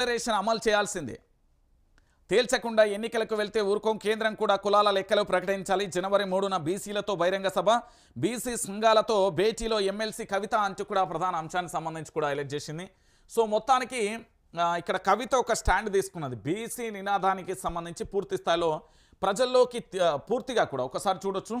Declaration అమలు చేయాల్సిందే. తేల్చకుండా ఎన్నికలకు వెళ్తే ఊరుకోం. కేంద్రం కూడా కులాల లెక్కలు ప్రకటించాలి. జనవరి మూడున బీసీలతో బహిరంగ సభ. బీసీ సంఘాలతో భేటీలో ఎమ్మెల్సీ కవిత అంటూ కూడా ప్రధాన అంశానికి సంబంధించి కూడా హైలైట్ చేసింది. సో మొత్తానికి ఇక్కడ కవిత ఒక స్టాండ్ తీసుకున్నది. బీసీ నినాదానికి సంబంధించి పూర్తి స్థాయిలో ప్రజల్లోకి పూర్తిగా కూడా ఒకసారి చూడొచ్చు.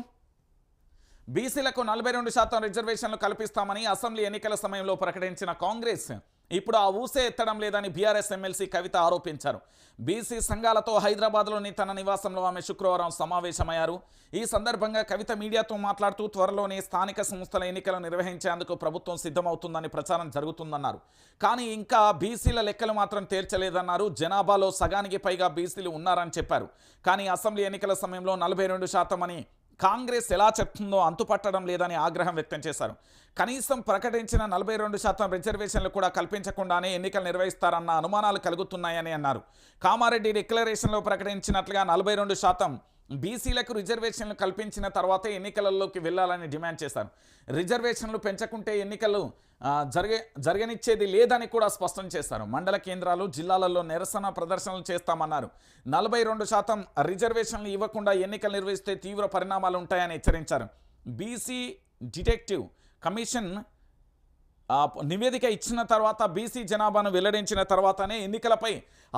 బీసీలకు నలభై రెండు శాతం రిజర్వేషన్లు కల్పిస్తామని అసెంబ్లీ ఎన్నికల సమయంలో ప్రకటించిన కాంగ్రెస్ ఇప్పుడు ఆ ఊసే ఎత్తడం లేదని బీఆర్ఎస్ ఎమ్మెల్సీ కవిత ఆరోపించారు. బీసీ సంఘాలతో హైదరాబాద్లోని తన నివాసంలో ఆమె శుక్రవారం సమావేశమయ్యారు. ఈ సందర్భంగా కవిత మీడియాతో మాట్లాడుతూ త్వరలోనే స్థానిక సంస్థల ఎన్నికలు నిర్వహించేందుకు ప్రభుత్వం సిద్ధమవుతుందని ప్రచారం జరుగుతుందన్నారు. కానీ ఇంకా బీసీల లెక్కలు మాత్రం తేల్చలేదన్నారు. జనాభాలో సగానికి పైగా బీసీలు ఉన్నారని చెప్పారు. కానీ అసెంబ్లీ ఎన్నికల సమయంలో నలభై రెండు శాతం అని కాంగ్రెస్ ఎలా చెప్తుందో అంతుపట్టడం లేదని ఆగ్రహం వ్యక్తం చేశారు. కనీసం ప్రకటించిన నలభై రెండు శాతం రిజర్వేషన్లు కూడా కల్పించకుండానే ఎన్నికలు నిర్వహిస్తారన్న అనుమానాలు కలుగుతున్నాయని అన్నారు. కామారెడ్డి డిక్లరేషన్లో ప్రకటించినట్లుగా నలభై రెండు శాతం బీసీలకు రిజర్వేషన్లు కల్పించిన తర్వాతే ఎన్నికలలోకి వెళ్ళాలని డిమాండ్ చేశారు. రిజర్వేషన్లు పెంచకుంటే ఎన్నికలు జరిగే జరగ జరగనిచ్చేది లేదని కూడా స్పష్టం చేశారు. మండల కేంద్రాలు జిల్లాలలో నిరసన ప్రదర్శనలు చేస్తామన్నారు. నలభై రెండు శాతం రిజర్వేషన్లు ఇవ్వకుండా ఎన్నికలు నిర్వహిస్తే తీవ్ర పరిణామాలు ఉంటాయని హెచ్చరించారు. బీసీ డిటెక్టివ్ కమిషన్ నివేదిక ఇచ్చిన తర్వాత బీసీ జనాభాను వెల్లడించిన తర్వాతనే ఎన్నికలపై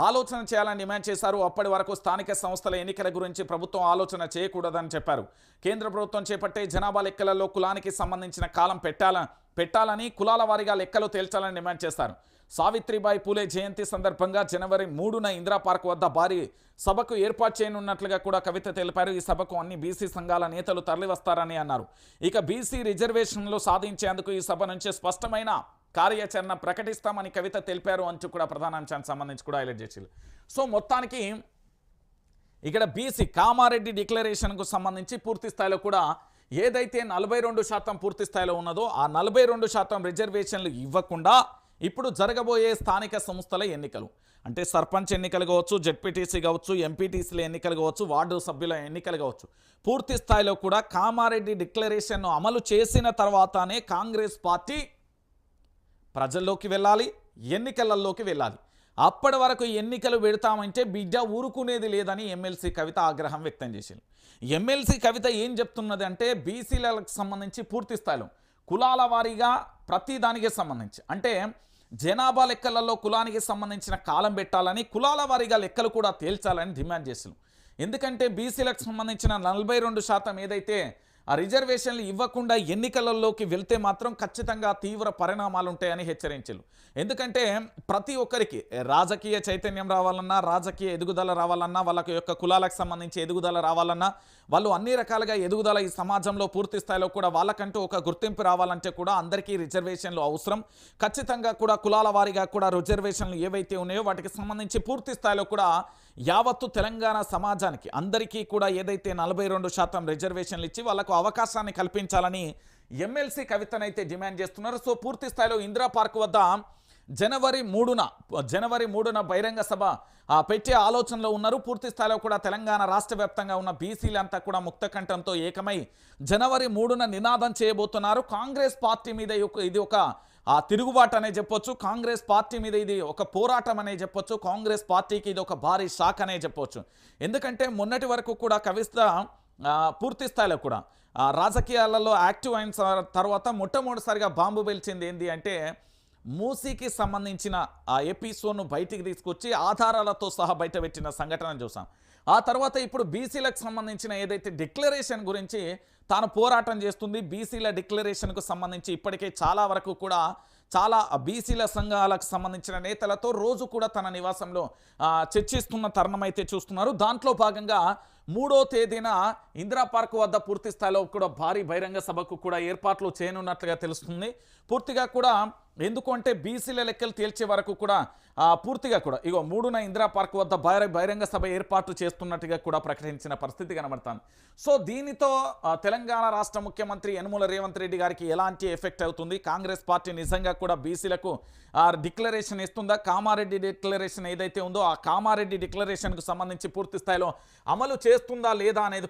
ఆలోచన చేయాలని డిమాండ్ చేశారు. అప్పటి వరకు స్థానిక సంస్థల ఎన్నికల గురించి ప్రభుత్వం ఆలోచన చేయకూడదని చెప్పారు. కేంద్ర ప్రభుత్వం చేపట్టే జనాభా లెక్కలలో కులానికి సంబంధించిన కాలం పెట్టాల పెట్టాలని కులాల వారీగా లెక్కలు తేల్చాలని డిమాండ్ చేశారు. సావిత్రిబాయి పూలే జయంతి సందర్భంగా జనవరి మూడున ఇందిరా పార్క్ వద్ద భారీ సభకు ఏర్పాటు చేయనున్నట్లుగా కూడా కవిత తెలిపారు. ఈ సభకు అన్ని బీసీ సంఘాల నేతలు తరలివస్తారని అన్నారు. ఇక బీసీ రిజర్వేషన్లు సాధించేందుకు ఈ సభ నుంచి స్పష్టమైన కార్యాచరణ ప్రకటిస్తామని కవిత తెలిపారు అంటూ కూడా ప్రధాన అంశానికి సంబంధించి కూడా హైలైట్ చేసింది. సో మొత్తానికి ఇక్కడ బీసీ కామారెడ్డి డిక్లరేషన్కు సంబంధించి పూర్తి స్థాయిలో కూడా ఏదైతే నలభై రెండు శాతం పూర్తి స్థాయిలో ఉన్నదో ఆ నలభై రెండు శాతం రిజర్వేషన్లు ఇవ్వకుండా ఇప్పుడు జరగబోయే స్థానిక సంస్థల ఎన్నికలు. అంటే సర్పంచ్ ఎన్నికలు కావచ్చు జెడ్పీటీసీ కావచ్చు ఎంపీటీసీల ఎన్నికలు కావచ్చు వార్డు సభ్యుల ఎన్నికలు కావచ్చు. పూర్తి స్థాయిలో కూడా కామారెడ్డి డిక్లరేషన్ను అమలు చేసిన తర్వాతనే కాంగ్రెస్ పార్టీ ప్రజల్లోకి వెళ్ళాలి ఎన్నికలలోకి వెళ్ళాలి. అప్పటి వరకు ఎన్నికలు పెడతామంటే బిడ్డ ఊరుకునేది లేదని ఎమ్మెల్సీ కవిత ఆగ్రహం వ్యక్తం చేసింది. ఎమ్మెల్సీ కవిత ఏం చెప్తున్నది అంటే బీసీలకు సంబంధించి పూర్తి స్థాయిలో కులాల వారీగా ప్రతి దానికి సంబంధించి. అంటే జనాభా లెక్కలలో కులానికి సంబంధించిన కాలం పెట్టాలని కులాల వారీగా లెక్కలు కూడా తేల్చాలని డిమాండ్ చేసినాం ఎందుకంటే బీసీలకు సంబంధించిన నలభై రెండు శాతం ఏదైతే ఆ రిజర్వేషన్లు ఇవ్వకుండా ఎన్నికలలోకి వెళ్తే మాత్రం ఖచ్చితంగా తీవ్ర పరిణామాలు ఉంటాయని హెచ్చరించారు ఎందుకంటే ప్రతి ఒక్కరికి రాజకీయ చైతన్యం రావాలన్నా రాజకీయ ఎదుగుదల రావాలన్నా వాళ్ళ యొక్క కులాలకు సంబంధించి ఎదుగుదల రావాలన్నా వాళ్ళు అన్ని రకాలుగా ఎదుగుదల ఈ సమాజంలో పూర్తి స్థాయిలో కూడా వాళ్ళకంటూ ఒక గుర్తింపు రావాలంటే కూడా అందరికీ రిజర్వేషన్లు అవసరం. ఖచ్చితంగా కూడా కులాల వారీగా కూడా రిజర్వేషన్లు ఏవైతే ఉన్నాయో వాటికి సంబంధించి పూర్తి స్థాయిలో కూడా యావత్తు తెలంగాణ సమాజానికి అందరికీ కూడా ఏదైతే నలభై రెండు శాతం రిజర్వేషన్లు ఇచ్చి వాళ్ళకు అవకాశాన్ని కల్పించాలని ఎమ్మెల్సీ కవితనైతే డిమాండ్ చేస్తున్నారు. సో పూర్తి స్థాయిలో ఇందిరా పార్క్ వద్ద జనవరి మూడున జనవరి మూడున బహిరంగ సభ ఆ, పెట్టే ఆలోచనలో ఉన్నారు. పూర్తి స్థాయిలో కూడా తెలంగాణ రాష్ట్ర వ్యాప్తంగా ఉన్న బీసీలంతా కూడా ముక్త కంఠంతో ఏకమై జనవరి మూడున నినాదం చేయబోతున్నారు. కాంగ్రెస్ పార్టీ మీద ఇది ఒక ఆ తిరుగుబాటు అనే చెప్పొచ్చు. కాంగ్రెస్ పార్టీ మీద ఇది ఒక పోరాటం అనే చెప్పొచ్చు. కాంగ్రెస్ పార్టీకి ఇది ఒక భారీ షాక్ అనే చెప్పొచ్చు. ఎందుకంటే మొన్నటి వరకు కూడా కవిత పూర్తి స్థాయిలో కూడా. రాజకీయాలలో యాక్టివ్ అయిన తర్వాత మొట్టమొదటిసారిగా బాంబు పేల్చింది ఏంటి అంటే మూసీకి సంబంధించిన ఆ ఎపిసోడ్ను బయటికి తీసుకొచ్చి ఆధారాలతో సహా బయట పెట్టిన సంఘటన చూసాం. ఆ తర్వాత ఇప్పుడు బీసీలకు సంబంధించిన ఏదైతే డిక్లరేషన్ గురించి తాను పోరాటం చేస్తుంది బీసీల డిక్లరేషన్కు సంబంధించి ఇప్పటికే చాలా వరకు కూడా చాలా బీసీల సంఘాలకు సంబంధించిన నేతలతో రోజు కూడా తన నివాసంలో చర్చిస్తున్న తరుణం అయితే చూస్తున్నారు. దాంట్లో భాగంగా మూడో తేదీన ఇందిరా పార్క్ వద్ద పూర్తి స్థాయిలో కూడా భారీ బహిరంగ సభకు కూడా ఏర్పాట్లు చేయనున్నట్లుగా తెలుస్తుంది. పూర్తిగా కూడా ఎందుకంటే బీసీల లెక్కలు తేల్చే వరకు కూడా పూర్తిగా కూడా ఇగో మూడున ఇందిరా పార్క్ వద్ద బహిరంగ సభ ఏర్పాటు చేస్తున్నట్టుగా కూడా ప్రకటించిన పరిస్థితి కనబడుతుంది. సో దీనితో తెలంగాణ రాష్ట్ర ముఖ్యమంత్రి యనుమల రేవంత్ రెడ్డి గారికి ఎలాంటి ఎఫెక్ట్ అవుతుంది? కాంగ్రెస్ పార్టీ నిజంగా కూడా బీసీలకు డిక్లరేషన్ ఇస్తుందా? కామారెడ్డి డిక్లరేషన్ ఏదైతే ఉందో ఆ కామారెడ్డి డిక్లరేషన్కు సంబంధించి పూర్తి స్థాయిలో అమలు చేస్తుందా లేదా అనేది